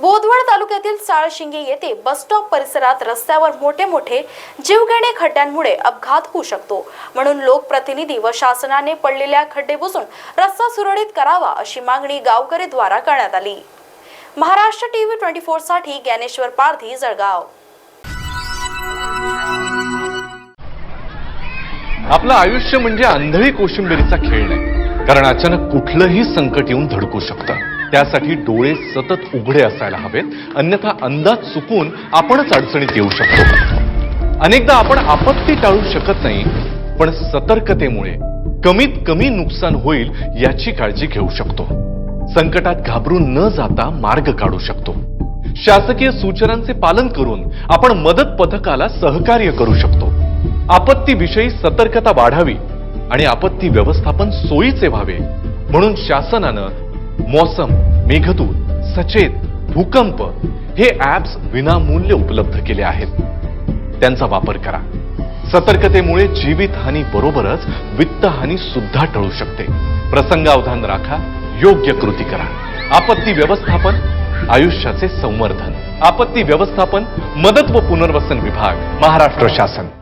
बोदवड तालुक्यातील चाळशिंगे येथे बसस्टॉप परिसरात रस्त्यावर मोठे मोठे जीवघेणे खड्ड्यांमुळे अपघात होऊ शकतो. म्हणून लोकप्रतिनिधी व शासनाने पडलेल्या खड्डे बुजून रस्ता सुरळीत करावा अशी मागणी गावकरीद्वारा करण्यात आली. महाराष्ट्र टीव्ही ट्वेंटी फोरसाठी ज्ञानेश्वर पारधी जळगाव. आपलं आयुष्य म्हणजे आंधळी कोशिंबिरीचा खेळ नाही. कारण अचानक कुठलंही संकट येऊन धडकू शकतं. त्यासाठी डोळे सतत उघडे असायला हवेत. अन्यथा अंदाज चुकून आपणच अडचणीत येऊ शकतो. अनेकदा आपण आपत्ती टाळू शकत नाही पण सतर्कतेमुळे कमीत कमी नुकसान होईल याची काळजी घेऊ शकतो. संकटात घाबरून न जाता मार्ग काढू शकतो. शासकीय सूचनांचे पालन करून आपण मदत पथकाला सहकार्य करू शकतो. आपत्तीविषयी सतर्कता वाढावी आणि आपत्ती व्यवस्थापन सोयीचे व्हावे म्हणून शासनानं मौसम मेघदूत सचेत भूकंप हे ऍप्स विनामूल्य उपलब्ध केले आहेत. त्यांचा वापर करा. सतर्कतेमुळे जीवितहानी बरोबरच वित्तहानी सुद्धा टळू शकते. प्रसंगावधान राखा योग्य कृती करा. आपत्ती व्यवस्थापन आयुष्याचे संवर्धन. आपत्ती व्यवस्थापन मदत व पुनर्वसन विभाग महाराष्ट्र शासन.